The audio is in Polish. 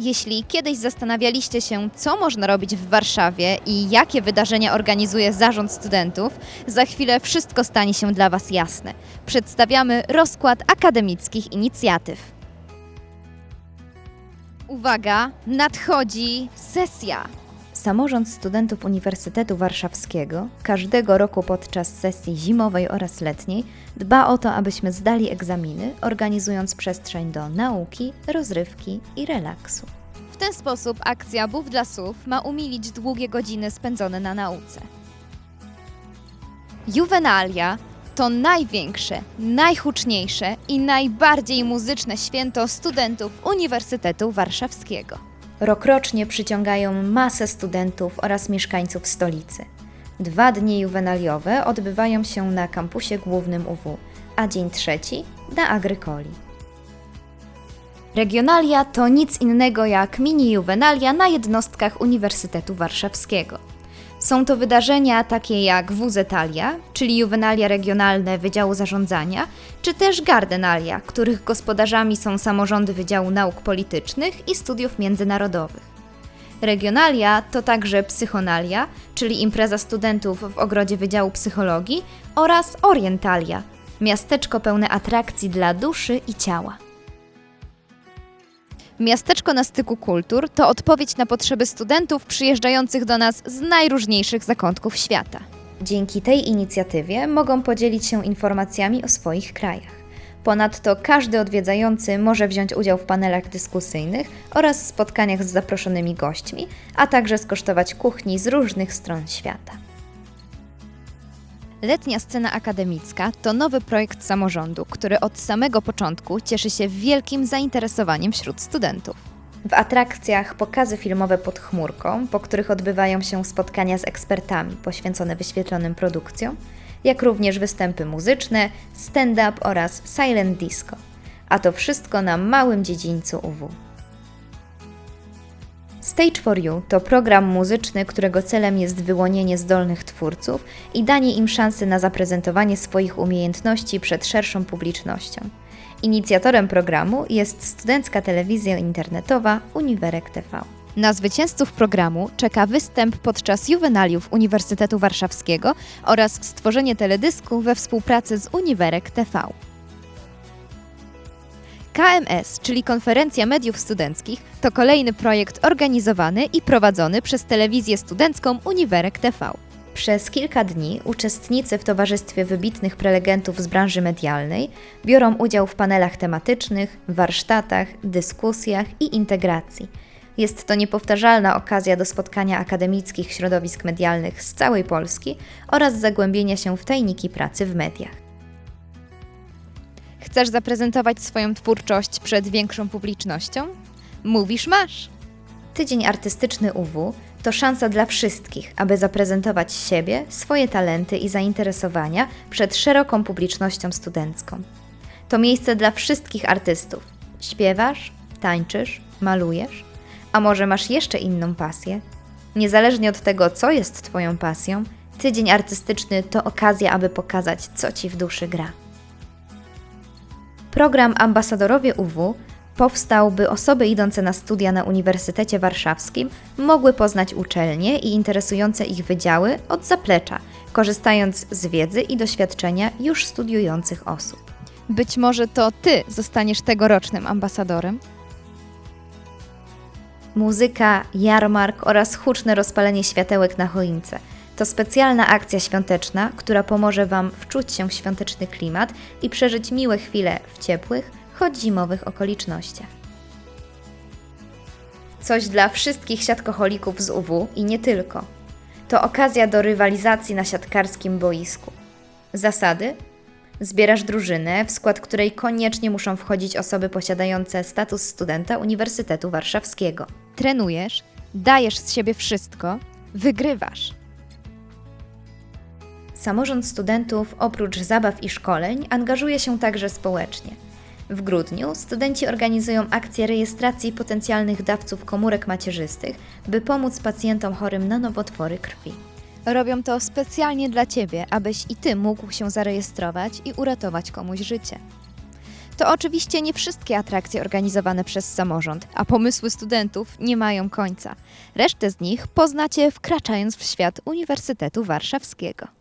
Jeśli kiedyś zastanawialiście się, co można robić w Warszawie i jakie wydarzenia organizuje zarząd studentów, za chwilę wszystko stanie się dla Was jasne. Przedstawiamy rozkład akademickich inicjatyw. Uwaga, nadchodzi sesja! Samorząd Studentów Uniwersytetu Warszawskiego każdego roku podczas sesji zimowej oraz letniej dba o to, abyśmy zdali egzaminy, organizując przestrzeń do nauki, rozrywki i relaksu. W ten sposób akcja Bów dla SUW ma umilić długie godziny spędzone na nauce. Juvenalia to największe, najhuczniejsze i najbardziej muzyczne święto studentów Uniwersytetu Warszawskiego. Rokrocznie przyciągają masę studentów oraz mieszkańców stolicy. Dwa dni juwenaliowe odbywają się na kampusie głównym UW, a dzień trzeci na Agrykoli. Regionalia to nic innego jak mini juwenalia na jednostkach Uniwersytetu Warszawskiego. Są to wydarzenia takie jak WZetalia, czyli juwenalia regionalne Wydziału Zarządzania, czy też Gardenalia, których gospodarzami są samorządy Wydziału Nauk Politycznych i Studiów Międzynarodowych. Regionalia to także Psychonalia, czyli impreza studentów w ogrodzie Wydziału Psychologii oraz Orientalia, miasteczko pełne atrakcji dla duszy i ciała. Miasteczko na styku kultur to odpowiedź na potrzeby studentów przyjeżdżających do nas z najróżniejszych zakątków świata. Dzięki tej inicjatywie mogą podzielić się informacjami o swoich krajach. Ponadto każdy odwiedzający może wziąć udział w panelach dyskusyjnych oraz spotkaniach z zaproszonymi gośćmi, a także skosztować kuchni z różnych stron świata. Letnia scena akademicka to nowy projekt samorządu, który od samego początku cieszy się wielkim zainteresowaniem wśród studentów. W atrakcjach pokazy filmowe pod chmurką, po których odbywają się spotkania z ekspertami poświęcone wyświetlonym produkcjom, jak również występy muzyczne, stand-up oraz silent disco. A to wszystko na małym dziedzińcu UW. Stage for You to program muzyczny, którego celem jest wyłonienie zdolnych twórców i danie im szansy na zaprezentowanie swoich umiejętności przed szerszą publicznością. Inicjatorem programu jest studencka telewizja internetowa Uniwerek TV. Na zwycięzców programu czeka występ podczas juwenaliów Uniwersytetu Warszawskiego oraz stworzenie teledysku we współpracy z Uniwerek TV. KMS, czyli Konferencja Mediów Studenckich, to kolejny projekt organizowany i prowadzony przez telewizję studencką Uniwerek TV. Przez kilka dni uczestnicy w towarzystwie wybitnych prelegentów z branży medialnej biorą udział w panelach tematycznych, warsztatach, dyskusjach i integracji. Jest to niepowtarzalna okazja do spotkania akademickich środowisk medialnych z całej Polski oraz zagłębienia się w tajniki pracy w mediach. Chcesz zaprezentować swoją twórczość przed większą publicznością? Mówisz masz! Tydzień Artystyczny UW to szansa dla wszystkich, aby zaprezentować siebie, swoje talenty i zainteresowania przed szeroką publicznością studencką. To miejsce dla wszystkich artystów. Śpiewasz, tańczysz, malujesz, a może masz jeszcze inną pasję? Niezależnie od tego, co jest Twoją pasją, Tydzień Artystyczny to okazja, aby pokazać, co Ci w duszy gra. Program Ambasadorowie UW powstał, by osoby idące na studia na Uniwersytecie Warszawskim mogły poznać uczelnie i interesujące ich wydziały od zaplecza, korzystając z wiedzy i doświadczenia już studiujących osób. Być może to Ty zostaniesz tegorocznym ambasadorem? Muzyka, jarmark oraz huczne rozpalenie światełek na choince – to specjalna akcja świąteczna, która pomoże Wam wczuć się w świąteczny klimat i przeżyć miłe chwile w ciepłych, choć zimowych okolicznościach. Coś dla wszystkich siatkoholików z UW i nie tylko. To okazja do rywalizacji na siatkarskim boisku. Zasady? Zbierasz drużynę, w skład której koniecznie muszą wchodzić osoby posiadające status studenta Uniwersytetu Warszawskiego. Trenujesz, dajesz z siebie wszystko, wygrywasz. Samorząd studentów oprócz zabaw i szkoleń angażuje się także społecznie. W grudniu studenci organizują akcję rejestracji potencjalnych dawców komórek macierzystych, by pomóc pacjentom chorym na nowotwory krwi. Robią to specjalnie dla Ciebie, abyś i Ty mógł się zarejestrować i uratować komuś życie. To oczywiście nie wszystkie atrakcje organizowane przez samorząd, a pomysły studentów nie mają końca. Resztę z nich poznacie wkraczając w świat Uniwersytetu Warszawskiego.